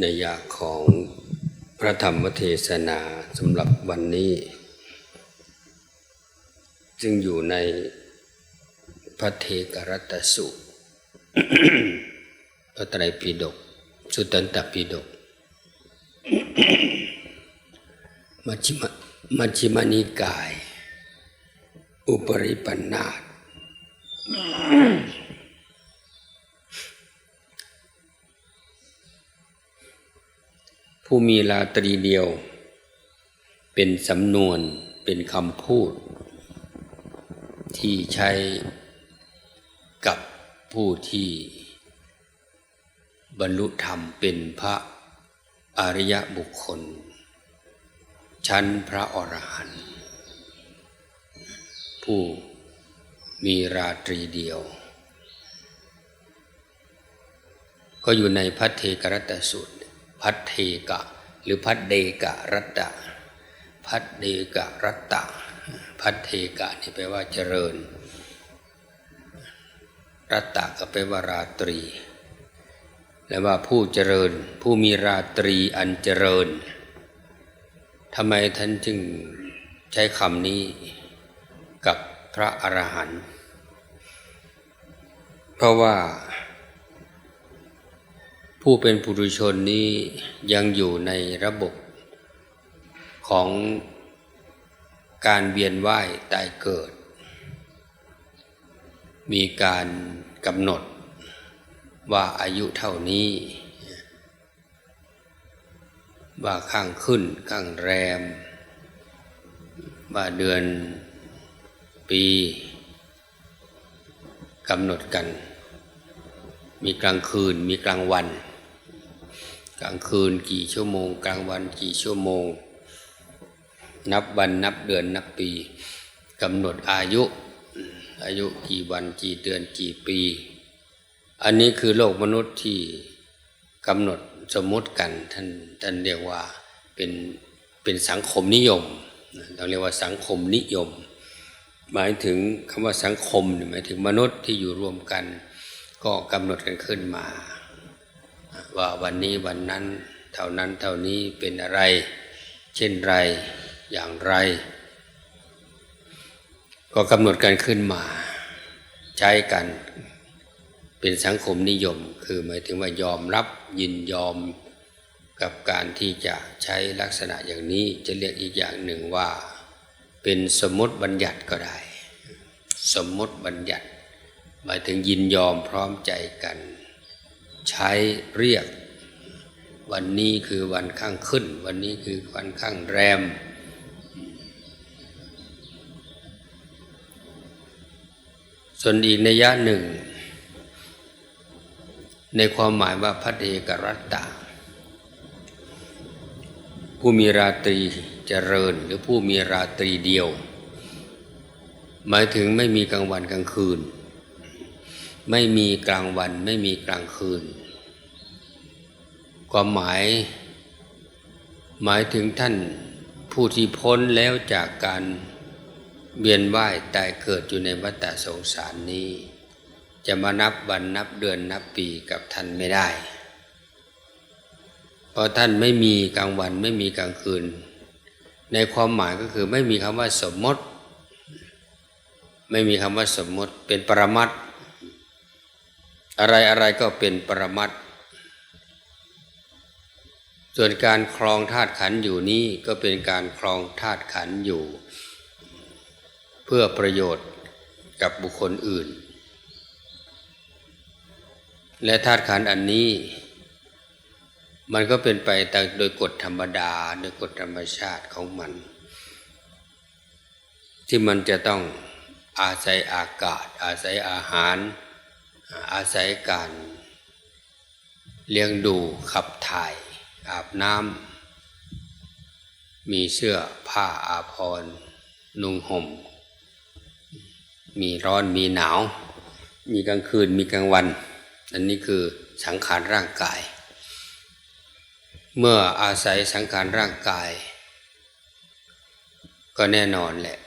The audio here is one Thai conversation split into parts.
ในยะของพระธรรมเทศนาสำหรับวันนี้จึงอยู่ในพระเทกรัตสุพระไตรปิฎกสุตตันตปิฎกมัชฌิมมัชฌิมานิกาย อุปริปันธา ผู้มีราตรีเดียว เป็นสำนวนเป็นคำพูด ที่ใช้กับผู้ที่บรรลุธรรมเป็นพระอริยบุคคล ชั้นพระอรหันต์ผู้มีราตรีเดียว ก็อยู่ในพัทเทกรัตสูตร พัทเทกะ หรือพัทเดกะรัตตะพัทเดกะรัตตะพัทเทกะนี่แปลว่าเจริญ รัตตะก็แปลว่าราตรี และว่าผู้เจริญ ผู้มีราตรีอันเจริญทำไมท่านจึงใช้คำนี้กับพระอรหันต์เพราะว่า ผู้เป็นปุถุชนนี้ยังอยู่ในระบบของการเวียนว่ายตายเกิด มีการกำหนดว่าอายุเท่านี้ ว่าข้างขึ้นข้างแรม ว่าเดือนปีกำหนดกัน มีกลางคืนมีกลางวัน กลางคืนกี่ชั่วโมง กลางวันกี่ชั่วโมง นับวันนับเดือนนับปีกำหนดอายุ อายุกี่วันกี่เดือนกี่ปี อันนี้คือโลกมนุษย์ที่กำหนดสมมติกันท่านท่านเรียกว่าเป็นเป็นสังคมนิยมเราเรียกว่าสังคมนิยม หมายถึงคำว่าสังคมหมายถึงมนุษย์ที่อยู่รวมกัน ก็กำหนดกันขึ้นมา ว่าวันนี้วันนั้นเท่านั้นเท่านี้เป็นอะไร เช่นไรอย่างไร ก็กำหนดกันขึ้นมา ใช้กันเป็นสังคมนิยม คือหมายถึงว่ายอมรับยินยอมกับการที่จะใช้ลักษณะอย่างนี้จะเรียกอีกอย่างหนึ่งว่า เป็นสมมติบัญญัติก็ได้ สมมติบัญญัติ หมายถึงยินยอมพร้อมใจกัน ใช้เรียก วันนี้คือวันข้างขึ้น วันนี้คือวันข้างแรม ส่วนอีกในยะหนึ่ง ในความหมายว่าพระเดกรัตตาผู้มีราตรีเจริญหรือผู้มีราตรีเดียว หมายถึงไม่มีกลางวันกลางคืน ไม่มีกลางวันไม่มีกลางคืน ความหมาย หมายถึงท่านผู้ที่พ้นแล้วจากการเวียนว่ายตายเกิดอยู่ในวัฏสงสารนี้ จะมานับวันนับเดือนนับปีกับท่านไม่ได้ เพราะท่านไม่มีกลางวันไม่มีกลางคืน ในความหมายก็คือไม่มีคำว่าสมมติ ไม่มีคำว่าสมมติเป็นปรมัตถ์ อะไรอะไรก็เป็นปรมัตถ์ส่วนการครองธาตุขันอยู่นี้ก็เป็นการครองธาตุขันอยู่ เพื่อประโยชน์กับบุคคลอื่น และธาตุขันอันนี้ มันก็เป็นไปตามโดยกฎธรรมดาโดยกฎธรรมชาติของมัน ที่มันจะต้องอาศัยอากาศ อาศัยอาหาร อาศัยการเลี้ยงดูขับถ่าย อาบน้ำมีเสื้อผ้าอาภรณ์นุ่งห่ม มีร้อนมีหนาว มีกลางคืนมีกลางวัน อันนี้คือสังขารร่างกาย เมื่ออาศัยสังขารร่างกาย ก็แน่นอนแหละ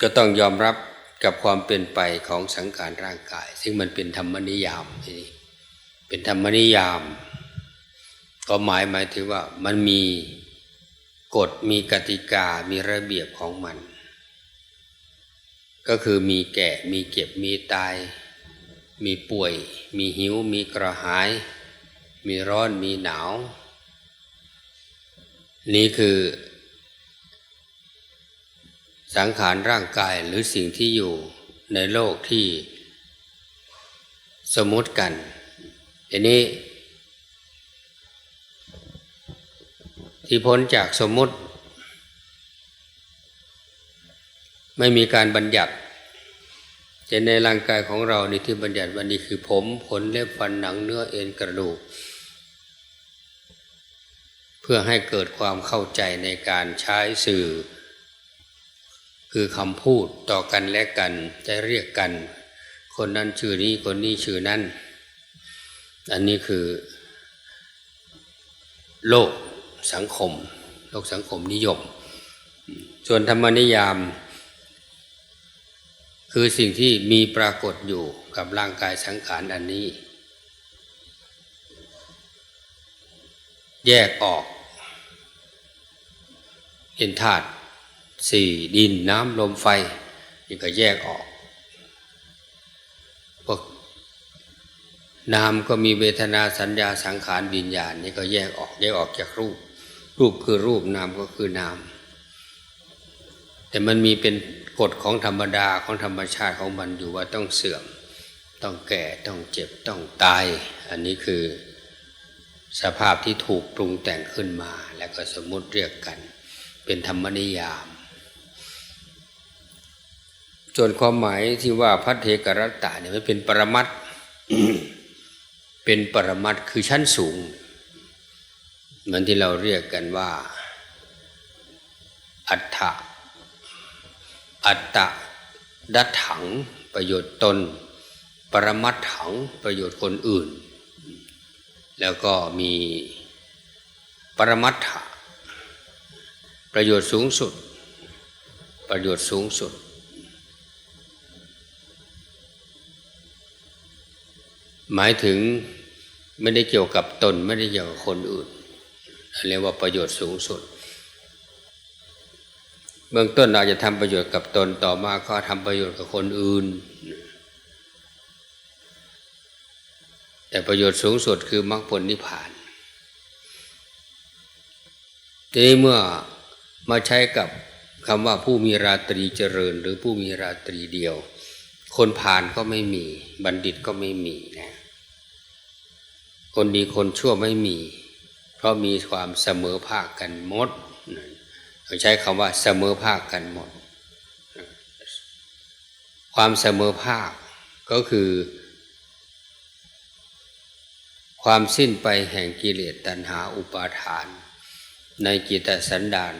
ก็ต้องยอมรับ กับความเป็นไปของสังขารร่างกาย ซึ่งมันเป็นธรรมนิยามทีนี้เป็นธรรมนิยาม ก็หมายหมายถึงว่ามันมีกฎมีกติกามีระเบียบของมัน ก็คือมีแก่มีเก็บมีตาย มีป่วย มีหิว มีกระหาย มีร้อนมีหนาว นี่คือ สังขารร่างกายหรือสิ่งที่อยู่ในโลกที่สมมติกันอันนี้ ที่พ้นจากสมมติ ไม่มีการบัญญัติจะในร่างกายของเรานี่ที่บัญญัติวันนี้คือผมขนเล็บฟันหนังเนื้อเอ็นกระดูก เพื่อให้เกิดความเข้าใจในการใช้สื่อ คือคำพูดต่อกันและกันจะเรียกกัน คนนั้นชื่อนี้คนนี้ชื่อนั้น อันนี้คือ โลกสังคม โลกสังคมนิยม ส่วนธรรมนิยาม คือสิ่งที่มีปรากฏอยู่กับร่างกายสังขารอันนี้ แยกออกเห็นธาตุ สี่ดินน้ำลมไฟนี่ก็แยกออกพวกนามก็มีเวทนาสัญญาสังขารวิญญาณนี่ก็แยกออกแยกออกจากรูป รูปคือรูปนามก็คือนาม แต่มันมีเป็นกฎของธรรมดาของธรรมชาติของมันอยู่ว่าต้องเสื่อม ต้องแก่ต้องเจ็บต้องตาย อันนี้คือสภาพที่ถูกปรุงแต่งขึ้นมา แล้วก็สมมติเรียกกัน เป็นธรรมนิยาม ส่วนความหมายที่ว่าพัทเทกรัตตาเนี่ยมันเป็นปรมัตเป็นปรมัตคือชั้นสูง เหมือนที่เราเรียกกันว่า อัฏฐะอัตตะดัตถัง ประโยชน์ตน ปรมัตถังประโยชน์คนอื่น แล้วก็มีปรมัตถะประโยชน์สูงสุด ประโยชน์สูงสุด หมายถึงไม่ได้เกี่ยวกับตนไม่ได้เกี่ยวกับคนอื่นเรียกว่าประโยชน์สูงสุด เบื้องต้นเราจะทำประโยชน์กับตนต่อมาก็ทำประโยชน์กับคนอื่น แต่ประโยชน์สูงสุดคือมรรคผลนิพพานทีนี้เมื่อมาใช้กับคำว่าผู้มีราตรีเจริญ หรือผู้มีราตรีเดียว คนผ่านก็ไม่มี บัณฑิตก็ไม่มีนะ คนดีคนชั่วไม่มี เพราะมีความเสมอภาคกันหมดเราใช้คำว่าเสมอภาคกันหมด ความเสมอภาคก็คือ ความสิ้นไปแห่งกิเลสตัณหาอุปาทาน ในจิตสันดาน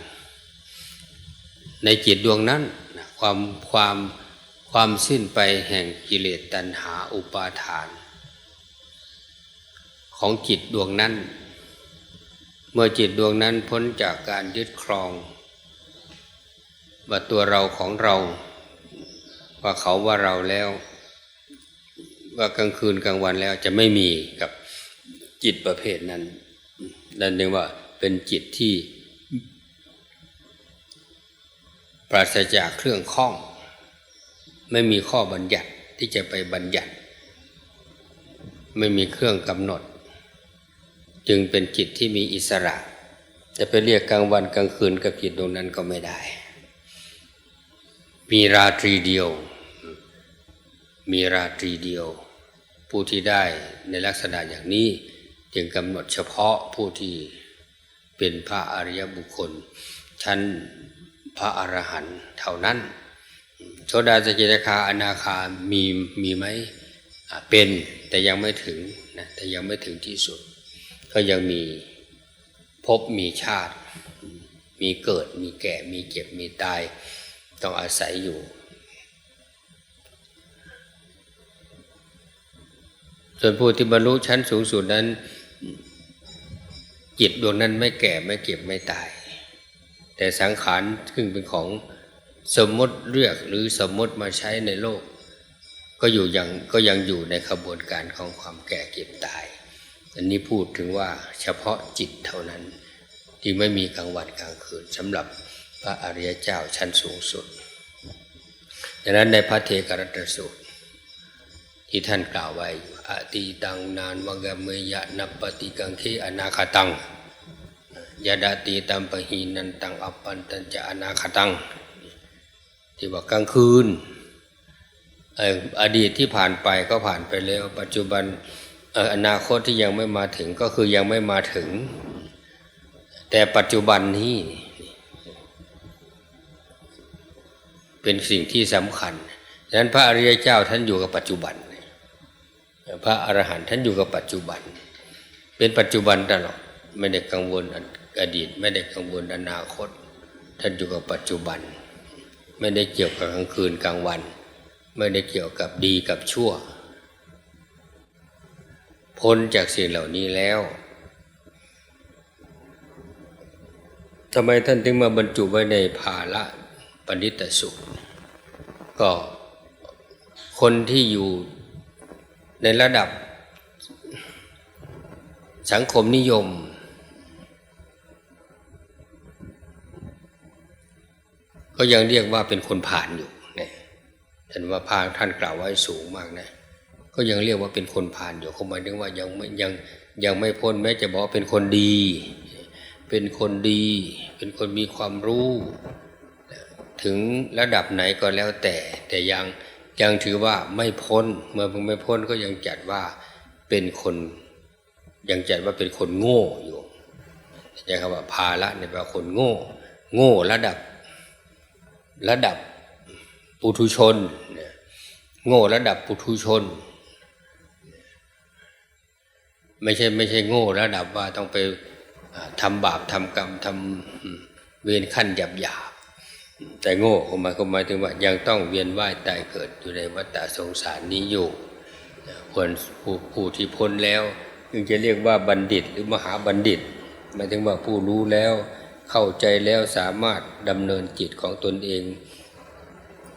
ในจิตดวงนั้นความความ ความสิ้นไปแห่งกิเลสตัณหาอุปาทาน ของจิตดวงนั้น เมื่อจิตดวงนั้นพ้นจากการยึดครองว่าตัวเราของเรา ว่าเขาว่าเราแล้ว ว่ากลางคืนกลางวันแล้วจะไม่มีกับจิตประเภทนั้นนั่นเรียกว่าเป็นจิตที่ ปราศจากเครื่องข้อง ไม่มีข้อบัญญัติที่จะไปบัญญัติ ไม่มีเครื่องกำหนด จึงเป็นจิตที่มีอิสระ จะไปเรียกกลางวันกลางคืนกับจิตตรงนั้นก็ไม่ได้ มีราตรีเดียว มีราตรีเดียว ผู้ที่ได้ในลักษณะอย่างนี้จึงกำหนดเฉพาะผู้ที่เป็นพระอริยบุคคล ชั้นพระอรหันต์เท่านั้น โสดาสกิทาคาอนาคามีมีไหมเป็นแต่ยังไม่ถึงนะแต่ยังไม่ถึงที่สุด ก็ยังมีพบมีชาติ มีเกิดมีแก่มีเจ็บมีตาย ต้องอาศัยอยู่ส่วนผู้ที่บรรลุชั้นสูงสุดนั้น จิตดวงนั้นไม่แก่ไม่เก็บไม่ตาย แต่สังขารซึ่งเป็นของ สมมติเรียกหรือสมมติมาใช้ในโลก ก็อยู่ยังก็ยังอยู่ในขบวนการของความแก่เก็บตาย อันนี้พูดถึงว่าเฉพาะจิตเท่านั้น ที่ไม่มีกลางวันกลางคืนสำหรับพระอริยเจ้าชั้นสูงสุดดังนั้นในพระเทกรัตสูตร ที่ท่านกล่าวไว้อติตังนานวังเมยะนับปฏิกังเคอนาคตังยาดาติตัมปหีนันตังอปปันตัญจะอนาคตัง ที่ว่ากลางคืนอดีตที่ผ่านไปก็ผ่านไปแล้ว ปัจจุบันเอ่ออนาคตที่ยังไม่มาถึงก็คือยังไม่มาถึง แต่ปัจจุบันนี้เป็นสิ่งที่สำคัญฉะนั้นพระอริยเจ้าท่านอยู่กับปัจจุบัน พระอรหันต์ท่านอยู่กับปัจจุบัน เป็นปัจจุบันตลอดไม่ได้กังวลอดีต ไม่ได้กังวลอนาคต ท่านอยู่กับปัจจุบัน ไม่ได้เกี่ยวกับกลางคืนกลางวัน ไม่ได้เกี่ยวกับดีกับชั่ว พ้นจากสิ่งเหล่านี้แล้วทำไมท่านถึงมาบรรจุไว้ในภาละปณิตสุข ก็คนที่อยู่ในระดับสังคมนิยม ก็ยังเรียกว่าเป็นคนผ่านอยู่นะท่านว่าพาท่านกล่าวไว้สูงมากนะ ก็ยังเรียกว่าเป็นคนผ่านอยู่เขาหมายถึงว่ายังไม่ยังยังไม่พ้นแม้จะบอกเป็นคนดี เป็นคนดี เป็นคนมีความรู้ ถึงระดับไหนก็แล้วแต่ แต่ยังยังถือว่าไม่พ้นเมื่อไม่พ้นก็ยังจัดว่าเป็นคนยังจัดว่าเป็นคนโง่อยู่ใช้คำว่าภาละเนี่ยแปลว่าคนโง่ โง่ระดับ ระดับปุถุชน โง่ระดับปุถุชน ไม่ใช่ไม่ใช่โง่ระดับว่าต้องไปอ่าทำบาปทำกรรมทำเวรขั้นหยาบหยาบแต่โง่หมายความหมายถึงว่ายังต้องเวียนว่ายตายเกิดอยู่ในวัฏสงสารนี้อยู่ควรผู้ผู้ที่พ้นแล้วจึงจะเรียกว่าบัณฑิตหรือมหาบัณฑิตหมายถึงว่าผู้รู้แล้ว เข้าใจแล้วสามารถดำเนินจิตของตนเอง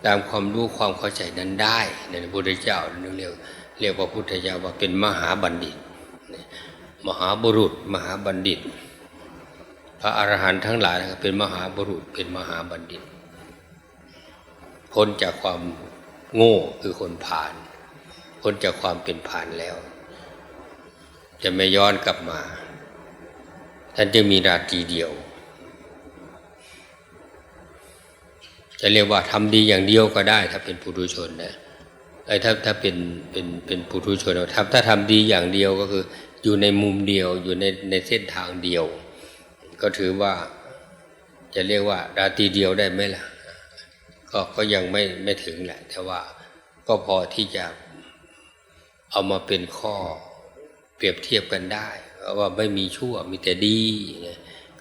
ตามความรู้ความเข้าใจนั้นได้ในพระพุทธเจ้าเรียกเรียกว่าพุทธเจ้าว่าเป็นมหาบัณฑิต มหาบุรุษ มหาบัณฑิต พระอรหันต์ทั้งหลายเป็นมหาบุรุษเป็นมหาบัณฑิตพ้นจากความโง่คือคนผ่านพ้นจากความเป็นผ่านแล้ว จะไม่ย้อนกลับมา ท่านจะมีราตรีเดียว จะเรียกว่าทำดีอย่างเดียวก็ได้ ถ้าเป็นปุถุชนนะไอ้ถ้าถ้าเป็นเป็นเป็นปุถุชนเราทำถ้าทำดีอย่างเดียวก็คือ อยู่ในมุมเดียวอยู่ในในเส้นทางเดียว ก็ถือว่าจะเรียกว่าราตรีเดียวได้ไหมล่ะก็ก็ยังไม่ไม่ถึงแหละ แต่ว่าก็พอที่จะเอามาเป็นข้อเปรียบเทียบกันได้ว่าไม่มีชั่วมีแต่ดี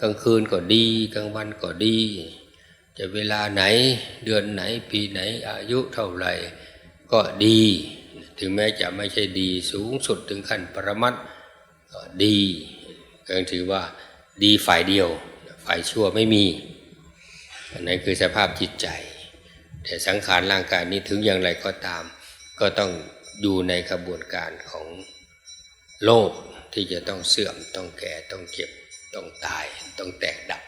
กลางคืนก็ดี กลางวันก็ดี จะเวลาไหนเดือนไหนปีไหนอายุเท่าไหร่ ก็ดี ถึงแม้จะไม่ใช่ดีสูงสุดถึงขั้นปรมัตก็ดีก็ถือว่าดีฝ่ายเดียว ฝ่ายชั่วไม่มีอันนั้นคือสภาพจิตใจ แต่สังขารร่างกายนี้ถึงอย่างไรก็ตาม ก็ต้องอยู่ในกระบวนการของโลกที่จะต้องเสื่อมต้องแก่ต้องเจ็บต้องตายต้องแตกดับ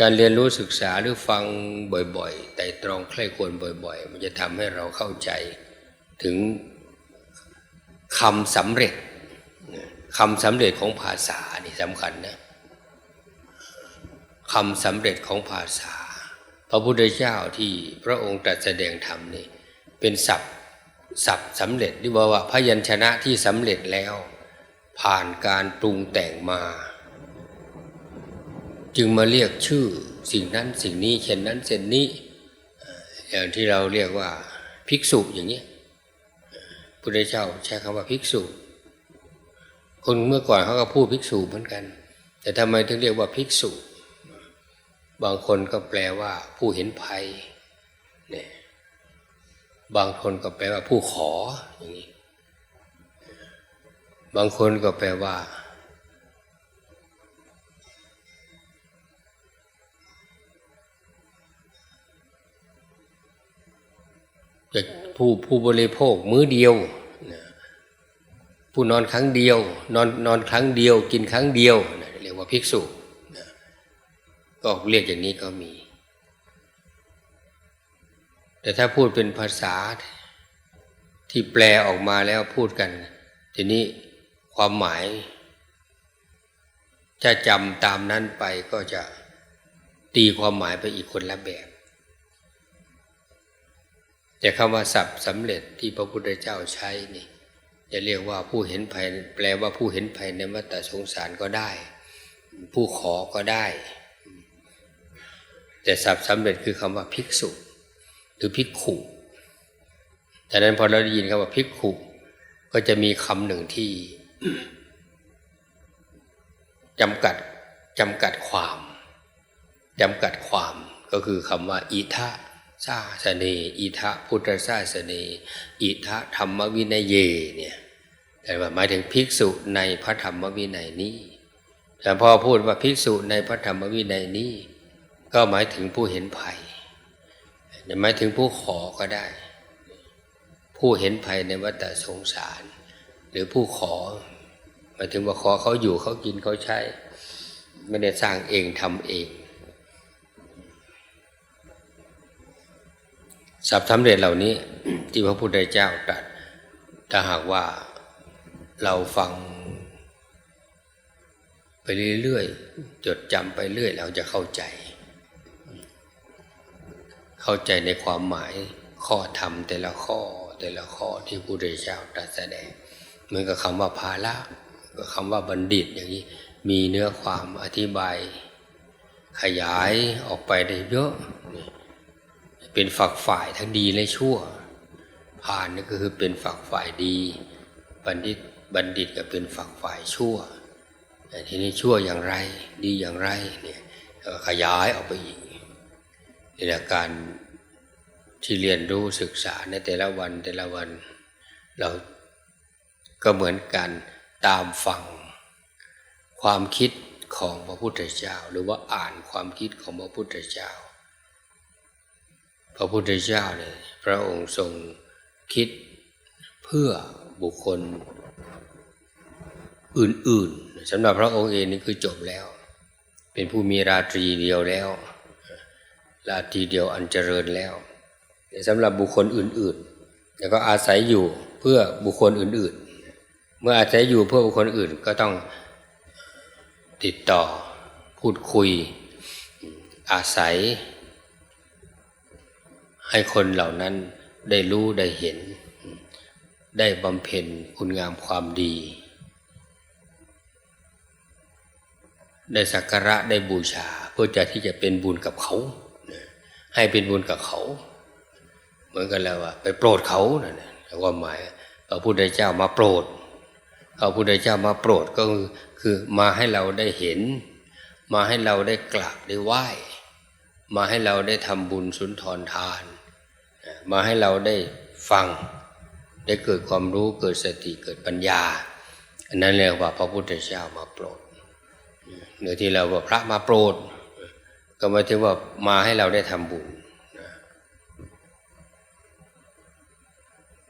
การเรียนรู้ศึกษาหรือฟังบ่อยๆ แต่ตรองใคร่ควรบ่อยๆ มันจะทำให้เราเข้าใจถึงคำสำเร็จคำสำเร็จของภาษานี่สำคัญนะคำสำเร็จของภาษา พระพุทธเจ้าที่พระองค์ตรัสแสดงธรรมนี่เป็นศัพท์ศัพท์สำเร็จที่บอกว่าพยัญชนะที่สำเร็จแล้ว ผ่านการปรุงแต่งมา จึงมาเรียกชื่อสิ่งนั้นสิ่งนี้เช่นนั้นเช่นนี้ อย่างที่เราเรียกว่าภิกษุอย่างนี้พุทธเจ้าใช้คำว่าภิกษุ คนเมื่อก่อนเขาก็พูดภิกษุเหมือนกัน แต่ทำไมถึงเรียกว่าภิกษุ บางคนก็แปลว่า ผู้เห็นภัยเนี่ยบางคนก็แปลว่าผู้ขออย่างนี้ บางคนก็แปลว่า จะผู้ผู้บริโภคมื้อเดียว ผู้นอนครั้งเดียวนอนนอนครั้งเดียว กินครั้งเดียวเรียกว่าภิกษุก็เรียกอย่างนี้ก็มี แต่ถ้าพูดเป็นภาษาที่แปลออกมาแล้วพูดกัน ทีนี้ความหมายจะจำตามนั้นไปก็จะตีความหมายไปอีกคนละแบบ แต่คำว่าสับสำเร็จที่พระพุทธเจ้าใช้นี่จะเรียกว่าผู้เห็นภัยแปลว่าผู้เห็นภัยในวัฏสงสารก็ได้ ผู้ขอก็ได้ แต่สับสำเร็จคือคำว่าภิกษุหรือภิกขุดังนั้นพอเราได้ยินคำว่าภิกขุก็จะมีคำหนึ่งที่จำกัดจำกัดความจำกัดความก็คือคำว่าอิทะ ซาสเนอิทะพุทธศาสเนอิทะธรรมวินัยเยเนี่ยแต่ว่าหมายถึงภิกษุในพระธรรมวินัยนี้ แต่พอพูดว่าภิกษุในพระธรรมวินัยนี้ ก็หมายถึงผู้เห็นภัยหมายถึงผู้ขอก็ได้ ผู้เห็นภัยในวัฏสงสาร หรือผู้ขอหมายถึงว่าขอเขาอยู่เขากินเขาใช้ ไม่ได้สร้างเองทำเอง สับสำเร็จเหล่านี้ที่พระพุทธเจ้าตรัสถ้าหากว่าเราฟัง ไปเรื่อยๆจดจำไปเรื่อยเราจะเข้าใจ เข้าใจในความหมายข้อธรรมแต่ละข้อแต่ละข้อที่พระพุทธเจ้าตรัสแสดงเหมือนกับคำว่าภาละกับคำว่าบัณฑิตอย่างนี้มีเนื้อความอธิบายขยายออกไปได้เยอะ เป็นฝักฝ่ายทั้งดีและชั่ว ผ่านนี่ก็คือเป็นฝักฝ่ายดี บัณฑิตบัณฑิตก็เป็นฝักฝ่ายชั่วแต่ทีนี้ชั่วอย่างไรดีอย่างไรเนี่ยขยายออกไปอีกในการที่เรียนรู้ศึกษาในแต่ละวันแต่ละวัน เราก็เหมือนกันตามฟัง ความคิดของพระพุทธเจ้า หรือว่าอ่านความคิดของพระพุทธเจ้า พระพุทธเจ้าเนี่ยพระองค์ทรงคิดเพื่อบุคคลอื่นๆสำหรับพระองค์เองนี่คือจบแล้ว เป็นผู้มีราตรีเดียวแล้ว ราตรีเดียวอันเจริญแล้วแต่สำหรับบุคคลอื่นๆ แล้วก็อาศัยอยู่เพื่อบุคคลอื่นๆ เมื่ออาศัยอยู่เพื่อบุคคลอื่นก็ต้องติดต่อพูดคุย อาศัย ให้คนเหล่านั้นได้รู้ได้เห็น ได้บำเพ็ญคุณงามความดี ได้สักการะได้บูชาเพื่อจะที่จะเป็นบุญกับเขา ให้เป็นบุญกับเขา เหมือนกันแล้วว่า ไปโปรดเขานั่นว่าหมายพระพุทธเจ้ามาโปรดพระพุทธเจ้ามาโปรดก็คือมาให้เราได้เห็น มาให้เราได้กราบได้ไหว้ มาให้เราได้ทำบุญสุนทรทาน มาให้เราได้ฟัง ได้เกิดความรู้เกิดสติเกิดปัญญา อันนั้นเรียกว่าพระพุทธเจ้ามาโปรดเนื้อที่เราว่าพระมาโปรด ก็หมายถึงว่ามาให้เราได้ทำบุญ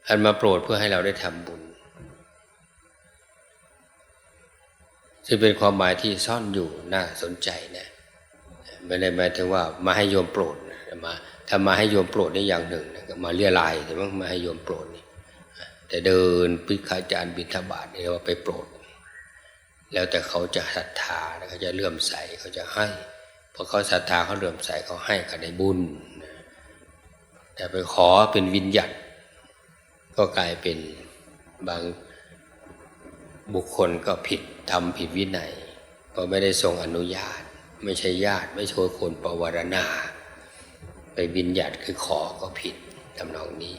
อันมาโปรดเพื่อให้เราได้ทำบุญซึ่งเป็นความหมายที่ซ่อนอยู่น่าสนใจนะไม่ได้หมายถึงว่ามาให้โยมโปรดมา ถ้ามาให้โยมโปรดนี่อย่างหนึ่งนะมาเรียลายแต่ว่ามาให้โยมโปรดนี่แต่เดินพิฆาจารย์บิณฑบาตนี่ว่าไปโปรด แล้วแต่เขาจะศรัทธาเขาจะเลื่อมใสเขาจะให้พอเขาศรัทธาเขาเลื่อมใสเขาให้เขาได้บุญแต่ไปขอเป็นวิญญาตก็กลายเป็นบางบุคคลก็ผิดทำผิดวินัยก็ไม่ได้ทรงอนุญาต ไม่ใช่ญาติไม่ช่วยคนปวารณา ไปบินญาตคือขอก็ผิดทำนองนี้